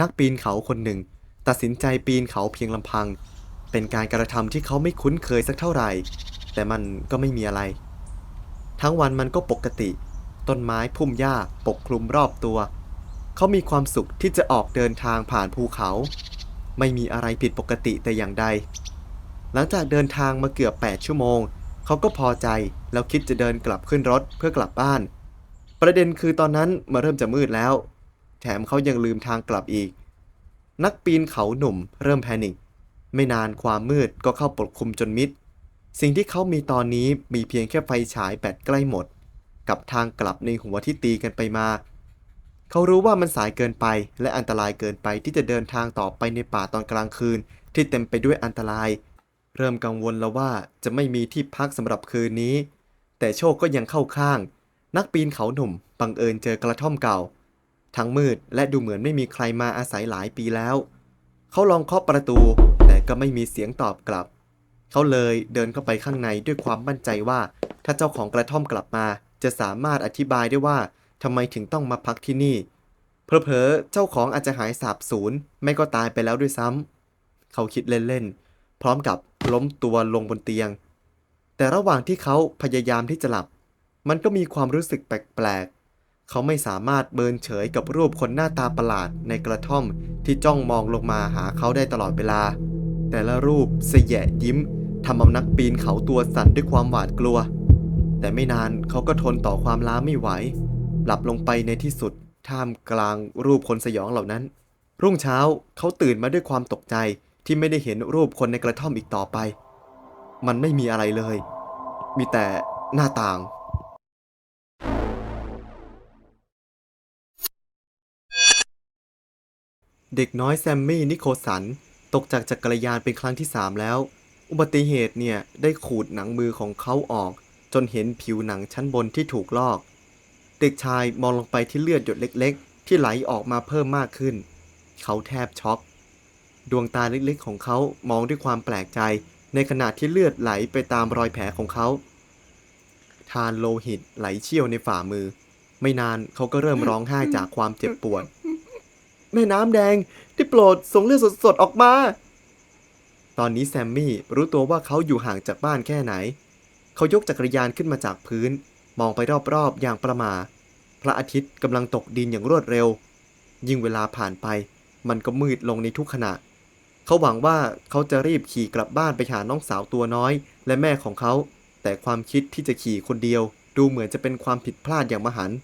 นักปีนเขาคนหนึ่ง ตัดสินใจปีนเขาเพียงลำพัง เป็นการกระทำที่เขาไม่คุ้นเคยสักเท่าไหร่ แต่มันก็ไม่มีอะไร ทั้งวันมันก็ปกติ ต้นไม้พุ่มหญ้าปกคลุมรอบตัว เขามีความสุขที่จะออกเดินทางผ่านภูเขา ไม่มีอะไรผิดปกติแต่อย่างใด หลังจากเดินทางมาเกือบ 8 ชั่วโมง เขาก็พอใจแล้วคิดจะเดินกลับขึ้นรถเพื่อกลับบ้าน ประเด็นคือตอนนั้นมาเริ่มจะมืดแล้ว แถมเขายังลืมทางกลับอีก นักปีนเขาหนุ่มเริ่มแพนิคไม่นานความมืดก็เข้าปกคลุมจนมิด สิ่งที่เขามีตอนนี้มีเพียงแค่ไฟฉายแบตใกล้หมด กับทางกลับในหัวที่ตีกันไปมา เขารู้ว่ามันสายเกินไปและอันตรายเกินไปที่จะเดินทางต่อไปในป่าตอนกลางคืน ที่เต็มไปด้วยอันตราย เริ่มกังวลแล้วว่าจะไม่มีที่พักสำหรับคืนนี้ แต่โชคก็ยังเข้าข้าง นักปีนเขาหนุ่มบังเอิญเจอกระท่อมเก่า ทั้งมืดและดูเหมือนไม่มีใครมาอาศัยหลายปีแล้ว เขาลองเคาะประตู แต่ก็ไม่มีเสียงตอบกลับ เขาเลยเดินเข้าไปข้างในด้วยความมั่นใจว่า ถ้าเจ้าของกระท่อมกลับมา จะสามารถอธิบายได้ว่าทำไมถึงต้องมาพักที่นี่ เพอเพอเจ้าของอาจจะหายสาบสูญไม่ก็ตายไปแล้วด้วยซ้ำเขาคิดเล่นๆพร้อมกับล้มตัวลงบนเตียง แต่ระหว่างที่เขาพยายามที่จะหลับ มันก็มีความรู้สึกแปลก เขาไม่สามารถเบินเฉยกับรูปคนหน้าตาประหลาดในกระท่อมที่จ้องมองลงมาหาเขาได้ตลอดเวลา แต่ละรูปเสยะยิ้มทำเอานักปีนเขาตัวสั่นด้วยความหวาดกลัว แต่ไม่นานเขาก็ทนต่อความล้าไม่ไหว หลับลงไปในที่สุดท่ามกลางรูปคนสยองเหล่านั้น รุ่งเช้าเขาตื่นมาด้วยความตกใจที่ไม่ได้เห็นรูปคนในกระท่อมอีกต่อไป มันไม่มีอะไรเลย มีแต่หน้าต่าง เด็กน้อยแซมมี่นิโคสัน ตกจากจักรยานเป็นครั้งที่ 3 แล้ว อุบัติเหตุเนี่ย ได้ขูดหนังมือของเขาออก จนเห็นผิวหนังชั้นบนที่ถูกลอก เด็กชายมองลงไปที่เลือดหยดเล็ก ๆ ที่ไหลออกมาเพิ่มมากขึ้น เขาแทบช็อก ดวงตาเล็กๆ ของเขามองด้วยความแปลกใจ ในขณะที่เลือดไหลไปตามรอยแผลของเขา ทานโลหิตไหลเชี่ยวในฝ่ามือ ไม่นานเขาก็เริ่มร้องไห้จากความเจ็บปวด แม่น้ำแดงที่โปรดส่งเลือดสดๆออกมา ตอนนี้แซมมี่รู้ตัวว่าเขาอยู่ห่างจากบ้านแค่ไหน เขายกจักรยานขึ้นมาจากพื้น มองไปรอบๆอย่างประมา พระอาทิตย์กำลังตกดินอย่างรวดเร็ว ยิ่งเวลาผ่านไป มันก็มืดลงในทุกขณะ เขาหวังว่าเขาจะรีบขี่กลับบ้านไปหาน้องสาวตัวน้อย และแม่ของเขา แต่ความคิดที่จะขี่คนเดียว ดูเหมือนจะเป็นความผิดพลาดอย่างมหันต์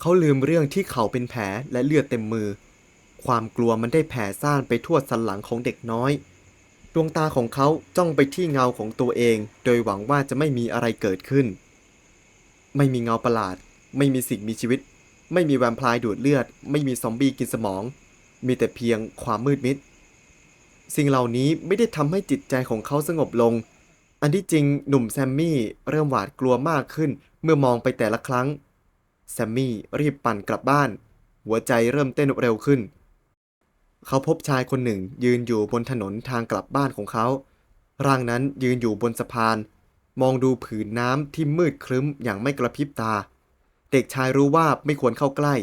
เขาลืมเรื่องที่เขาเป็นแผลและเลือดเต็มมือ ความกลัวมันได้แผ่ซ่านไปทั่วสันหลังของเด็กน้อย ดวงตาของเขาจ้องไปที่เงาของตัวเอง โดยหวังว่าจะไม่มีอะไรเกิดขึ้น ไม่มีเงาประหลาด ไม่มีสิ่งมีชีวิต ไม่มีแวมไพร์ดูดเลือด ไม่มีซอมบี้กินสมอง มีแต่เพียงความมืดมิด สิ่งเหล่านี้ไม่ได้ทำให้จิตใจของเขาสงบลง อันที่จริงหนุ่มแซมมี่เริ่มหวาดกลัวมากขึ้นเมื่อมองไปแต่ละครั้งแซมมี่รีบปั่นกลับบ้าน หัวใจเริ่มเต้นเร็วขึ้น เขาพบชายคนหนึ่งยืนอยู่บนถนนทางกลับบ้านของเขา ร่างนั้นยืนอยู่บนสะพาน มองดูผืนน้ำที่มืดครึ้มอย่างไม่กระพริบตา เด็กชายรู้ว่าไม่ควรเข้าใกล้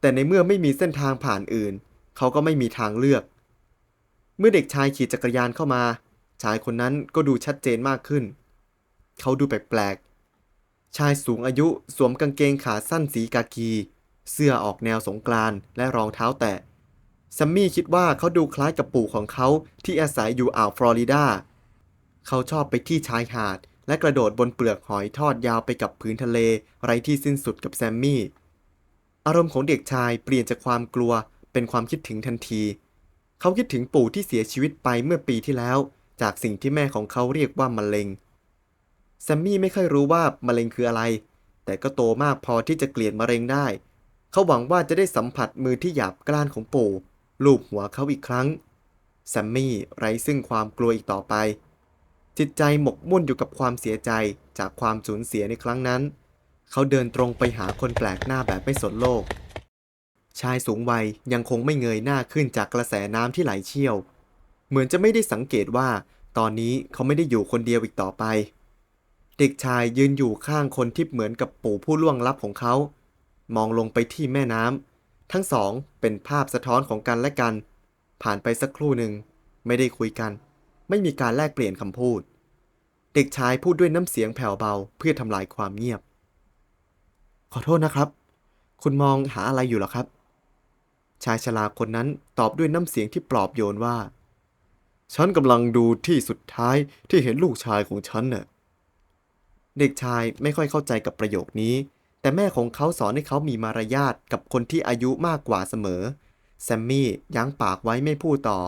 แต่ในเมื่อไม่มีเส้นทางผ่านอื่น เขาก็ไม่มีทางเลือก เมื่อเด็กชายขี่จักรยานเข้ามา ชายคนนั้นก็ดูชัดเจนมากขึ้น เขาดูแปลกๆ ชายสูงอายุสวมกางเกงขาสั้นสีกากี เสื้อออกแนวสงกรานและรองเท้าแตะ ซัมมี่คิดว่าเขาดูคล้ายกับปู่ของเขาที่อาศัยอยู่อ่าวฟลอริดา เขาชอบไปที่ชายหาด และกระโดดบนเปลือกหอยทอดยาวไปกับพื้นทะเลไรที่สิ้นสุดกับแซมมี่ อารมณ์ของเด็กชายเปลี่ยนจากความกลัวเป็นความคิดถึงทันที เขาคิดถึงปู่ที่เสียชีวิตไปเมื่อปีที่แล้ว จากสิ่งที่แม่ของเขาเรียกว่ามะเร็ง แซมมี่ไม่ค่อยรู้ว่ามะเร็งคืออะไร แต่ก็โตมากพอที่จะเกลียดมะเร็งได้ เขาหวังว่าจะได้สัมผัสมือที่หยาบกร้านของปู่ ลูบหัวเขาอีกครั้งแซมมี่ไร้ซึ่งความกลัวอีกต่อไป จิตใจหมกมุ่นอยู่กับความเสียใจจากความสูญเสียในครั้งนั้น เขาเดินตรงไปหาคนแปลกหน้าแบบไม่สนโลก ชายสูงวัยยังคงไม่เงยหน้าขึ้นจากกระแสน้ำที่ไหลเชี่ยว เหมือนจะไม่ได้สังเกตว่า ตอนนี้เขาไม่ได้อยู่คนเดียวอีกต่อไป เด็กชายยืนอยู่ข้างคนที่เหมือนกับปู่ผู้ล่วงลับของเขา มองลงไปที่แม่น้ำ ทั้งสองเป็นภาพสะท้อนของกันและกัน ผ่านไปสักครู่หนึ่ง ไม่ได้คุยกัน ไม่มีการแลกเปลี่ยนคำพูด เด็กชายพูดด้วยน้ำเสียงแผ่วเบาเพื่อทำลายความเงียบ ขอโทษนะครับ คุณมองหาอะไรอยู่หรอครับ ชายชราคนนั้นตอบด้วยน้ำเสียงที่ปลอบโยนว่า ฉันกำลังดูที่สุดท้ายที่เห็นลูกชายของฉันเน่ะเด็กชายไม่ค่อยเข้าใจกับประโยคนี้ แต่แม่ของเขาสอนให้เขามีมารยาทกับคนที่อายุมากกว่าเสมอ แซมมี่ยั้งปากไว้ไม่พูดต่อ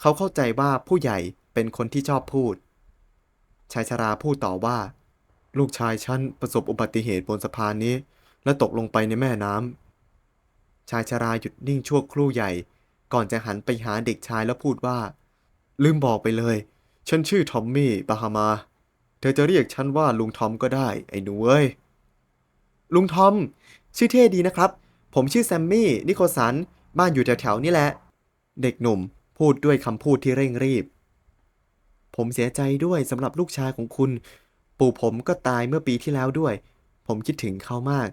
เขาเข้าใจว่าผู้ใหญ่เป็นคนที่ชอบพูด ชายชราพูดต่อว่า ลูกชายฉันประสบอุบัติเหตุบนสะพานนี้ และตกลงไปในแม่น้ำ ชายชราหยุดนิ่งชั่วครู่ใหญ่ ก่อนจะหันไปหาเด็กชายแล้วพูดว่า ลืมบอกไปเลย ฉันชื่อทอมมี่ บาฮามา เธอจะเรียกฉันว่าลุงทอมก็ได้ ไอ้หนูเอ้ย ลุงทอม ชื่อเท่ดีนะครับ ผมชื่อแซมมี่ นิโคสัน บ้านอยู่แถวๆนี่แหละ เด็กหนุ่มพูดด้วยคำพูดที่เร่งรีบ ผมเสียใจด้วยสำหรับลูกชายของคุณ ปู่ผมก็ตายเมื่อปีที่แล้วด้วย ผมคิดถึงเขามาก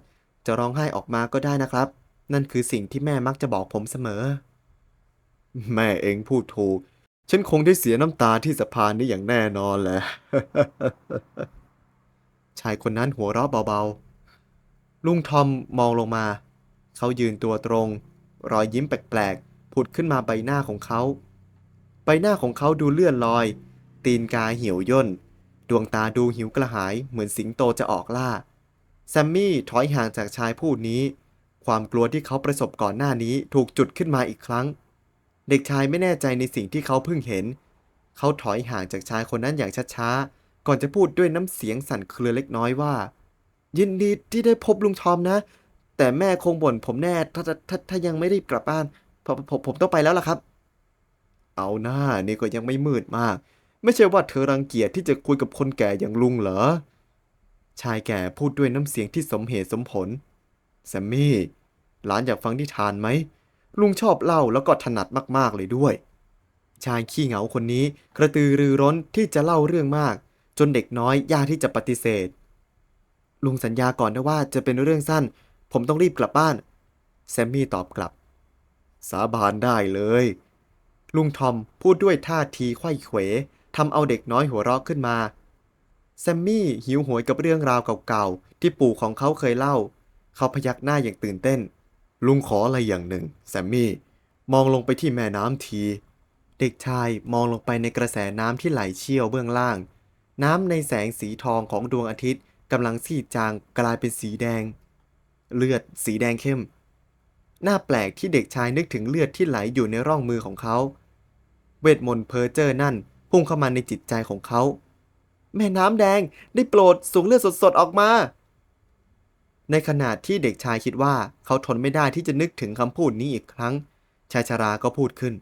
จะร้องไห้ออกมาก็ได้นะครับ นั่นคือสิ่งที่แม่มักจะบอกผมเสมอ แม่เองพูดถูก ฉันคงได้เสียน้ำตาที่สะพานนี้อย่างแน่นอนแหละ ชายคนนั้นหัวเราะเบาๆ ลุงทอมมองลงมา เขายืนตัวตรง รอยยิ้มแปลกๆ ผุดขึ้นมาใบหน้าของเขา ใบหน้าของเขาดูเลื่อนลอย ตีนกาเหี่ยวย่น ดวงตาดูหิวกระหายเหมือนสิงโตจะออกล่า แซมมี่ถอยห่างจากชายผู้นี้ ความกลัวที่เขาประสบก่อนหน้านี้ถูกจุดขึ้นมาอีกครั้ง เด็กชายไม่แน่ใจในสิ่งที่เขาเพิ่งเห็น เขาถอยห่างจากชายคนนั้นอย่างช้าๆ ก่อนจะพูดด้วยน้ำเสียงสั่นเครือเล็กน้อยว่า ยินดีที่ได้พบลุงทอมนะ แต่แม่คงบ่นผมแน่ถ้าถ้าถ้าถ้ายังไม่รีบกลับบ้านผมผมผมต้องไปแล้วล่ะครับ เอาหน้านี่ก็ยังไม่มืดมาก ไม่ใช่ว่าเธอรังเกียจที่จะคุยกับคนแก่อย่างลุงเหรอ ชายแก่พูดด้วยน้ำเสียงที่สมเหตุสมผลแซมมี่หลานอยากฟังนิทานไหมลุงชอบเล่าแล้วก็ถนัดมากๆเลยด้วย ชายขี้เหงาคนนี้กระตือรือร้นที่จะเล่าเรื่องมาก จนเด็กน้อยยากที่จะปฏิเสธ ลุงสัญญาก่อนนะว่าจะเป็นเรื่องสั้น ผมต้องรีบกลับบ้าน แซมมี่ตอบกลับ สาบานได้เลย ลุงทอมพูดด้วยท่าทีไข้เขวทำเอาเด็กน้อยหัวเราะขึ้นมา แซมมี่หิวโหวยกับเรื่องราวเก่าๆ ที่ปู่ของเขาเคยเล่า เขาพยักหน้าอย่างตื่นเต้น ลุงขออะไรอย่างหนึ่ง แซมมี่ มองลงไปที่แม่น้ำที เด็กชายมองลงไปในกระแสน้ำที่ไหลเชี่ยวเบื้องล่าง น้ำในแสงสีทองของดวงอาทิตย์ กำลังซีดจางกลายเป็นสีแดง เลือดสีแดงเข้ม น่าแปลกที่เด็กชายนึกถึงเลือดที่ไหลอยู่ในร่องมือของเขา เวทมนต์เพอร์เจอร์นั่นพุ่งเข้ามาในจิตใจของเขา แม่น้ำแดงได้โปรดสูงเลือดสดๆออกมา ในขณะที่เด็กชายคิดว่าเขาทนไม่ได้ที่จะนึกถึงคำพูดนี้อีกครั้ง ชายชราก็พูดขึ้น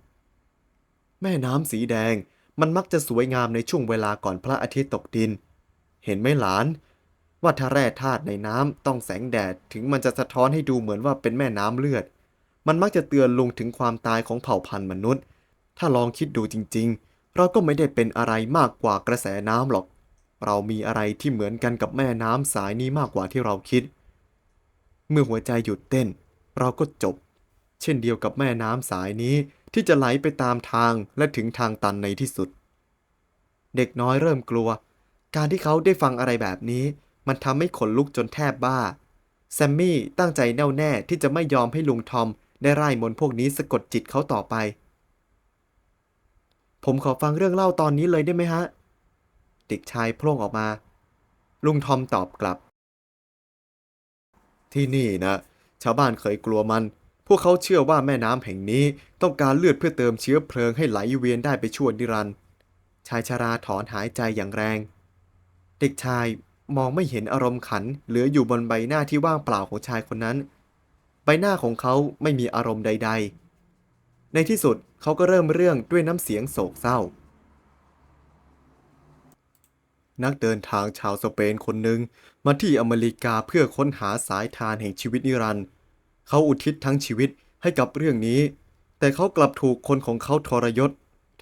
แม่น้ำสีแดงมันมักจะสวยงามในช่วงเวลาก่อนพระอาทิตย์ตกดิน เห็นไหมหลาน ว่าถ้าแร่ธาตุในน้ำต้องแสงแดดถึงมันจะสะท้อนให้ดูเหมือนว่าเป็นแม่น้ำเลือด มันมักจะเตือนลุงถึงความตายของเผ่าพันธุ์มนุษย์ ถ้าลองคิดดูจริง ๆ เราก็ไม่ได้เป็นอะไรมากกว่ากระแสน้ำหรอก เรามีอะไรที่เหมือนกันกับแม่น้ำสายนี้มากกว่าที่เราคิด เมื่อหัวใจหยุดเต้น เราก็จบ เช่นเดียวกับแม่น้ำสายนี้ที่จะไหลไปตามทางและถึงทางตันในที่สุด เด็กน้อยเริ่มกลัว การที่เขาได้ฟังอะไรแบบนี้ มันทำให้ขนลุกจนแทบบ้า แซมมี่ตั้งใจแน่วแน่ที่จะไม่ยอมให้ลุงทอมได้ไล่มนพวกนี้สะกดจิตเขาต่อไป ผมขอฟังเรื่องเล่าตอนนี้เลยได้ไหมฮะ เด็กชายโพล่งออกมา ลุงทอมตอบกลับ ที่นี่นะ ชาวบ้านเคยกลัวมัน พวกเขาเชื่อว่าแม่น้ำแห่งนี้ต้องการเลือดเพื่อเติมเชื้อเพลิงให้ไหลเวียนได้ไปชั่วนิรันดร์ชายชาราถอนหายใจอย่างแรง เด็กชาย มองไม่เห็นอารมณ์ขันเหลืออยู่บนใบหน้าที่ว่างเปล่าของชายคนนั้น ใบหน้าของเขาไม่มีอารมณ์ใด ๆ ในที่สุดเขาก็เริ่มเรื่องด้วยน้ำเสียงโศกเศร้า นักเดินทางชาวสเปนคนหนึ่งมาที่อเมริกาเพื่อค้นหาสายทานแห่งชีวิตนิรันดร์เขาอุทิศทั้งชีวิตให้กับเรื่องนี้ แต่เขากลับถูกคนของเขาทรยศ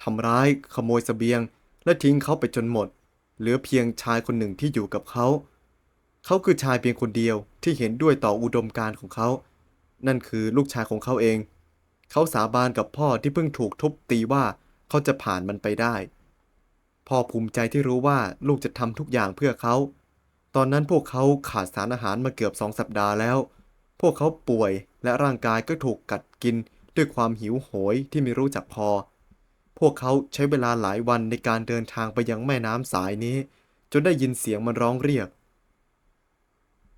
ทำร้าย ขโมยเสบียง และทิ้งเขาไปจนหมด เหลือเพียงชายคนหนึ่งที่อยู่กับเขา เขาคือชายเพียงคนเดียวที่เห็นด้วยต่ออุดมการณ์ของเขา นั่นคือลูกชายของเขาเอง เขาสาบานกับพ่อที่เพิ่งถูกทุบตีว่าเขาจะผ่านมันไปได้ พ่อภูมิใจที่รู้ว่าลูกจะทำทุกอย่างเพื่อเขา ตอนนั้นพวกเขาขาดสารอาหารมาเกือบสองสัปดาห์แล้ว พวกเขาป่วยและร่างกายก็ถูกกัดกินด้วยความหิวโหยที่ไม่รู้จักพอ พวกเขาใช้เวลาหลายวันในการเดินทางไปยังแม่น้ำสายนี้ จนได้ยินเสียงมันร้องเรียก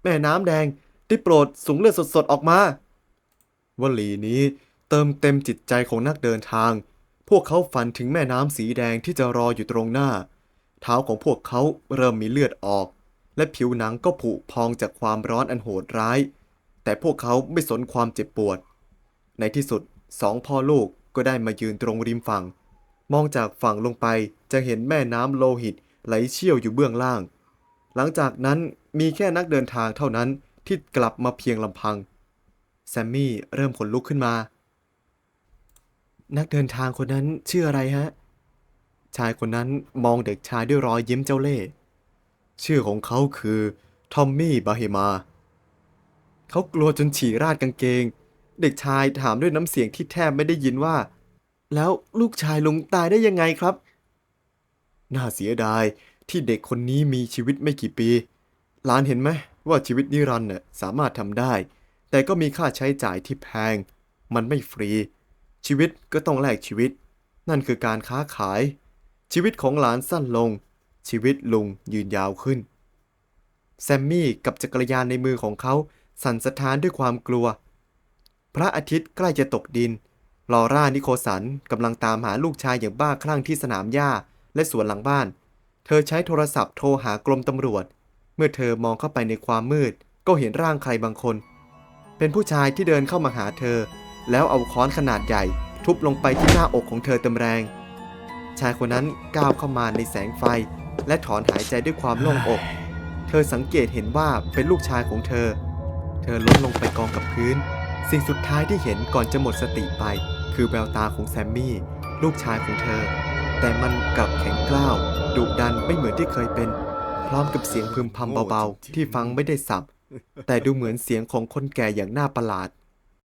แม่น้ำแดงได้โปรดสูงเลือดสดๆออกมาวลีนี้เติมเต็มจิตใจของนักเดินทาง พวกเขาฝันถึงแม่น้ำสีแดงที่จะรออยู่ตรงหน้า เท้าของพวกเขาเริ่มมีเลือดออก และผิวหนังก็ผุพองจากความร้อนอันโหดร้าย แต่พวกเขาไม่สนความเจ็บปวด ในที่สุดสองพ่อลูกก็ได้มายืนตรงริมฝั่ง มองจากฝั่งลงไปจะเห็นแม่น้ำโลหิตไหลเชี่ยวอยู่เบื้องล่าง หลังจากนั้นมีแค่นักเดินทางเท่านั้นที่กลับมาเพียงลำพัง แซมมี่เริ่มขนลุกขึ้นมา นักเดินทางคนนั้นชื่ออะไรฮะ ชายคนนั้นมองเด็กชายด้วยรอยยิ้มเจ้าเล่ห์ชื่อของเขาคือทอมมี่บาเฮมา เขากลัวจนฉี่ราดกางเกง เด็กชายถามด้วยน้ำเสียงที่แทบไม่ได้ยินว่า แล้วลูกชายลุงตายได้ยังไงครับ น่าเสียดายที่เด็กคนนี้มีชีวิตไม่กี่ปีหลานเห็นไหมว่าชีวิตนิรันดร์น่ะสามารถทำได้ แต่ก็มีค่าใช้จ่ายที่แพง มันไม่ฟรี ชีวิตก็ต้องแลกชีวิต นั่นคือการค้าขาย ชีวิตของหลานสั้นลง ชีวิตลุงยืนยาวขึ้น แซมมี่กับจักรยานในมือของเขาสั่นสะท้านด้วยความกลัว พระอาทิตย์ใกล้จะตกดิน ลอร่านิโคสันกำลังตามหาลูกชายอย่างบ้าคลั่งที่สนามหญ้าและสวนหลังบ้าน เธอใช้โทรศัพท์โทรหากรมตำรวจ เมื่อเธอมองเข้าไปในความมืด ก็เห็นร่างใครบางคน เป็นผู้ชายที่เดินเข้ามาหาเธอ แล้วเอาค้อนขนาดใหญ่ ทุบลงไปที่หน้าอกของเธอเต็มแรง ชายคนนั้นก้าวเข้ามาในแสงไฟ และถอนหายใจด้วยความโล่งอก เธอสังเกตเห็นว่าเป็นลูกชายของเธอ เธอล้มลงไปกองกับพื้น สิ่งสุดท้ายที่เห็นก่อนจะหมดสติไป คือแววตาของแซมมี่ ลูกชายของเธอ แต่มันกลับแข็งกร้าวดุดันไม่เหมือนที่เคยเป็น พร้อมกับเสียงพึมพำเบาๆ ที่ฟังไม่ได้สับ แต่ดูเหมือนเสียงของคนแก่อย่างน่าประหลาด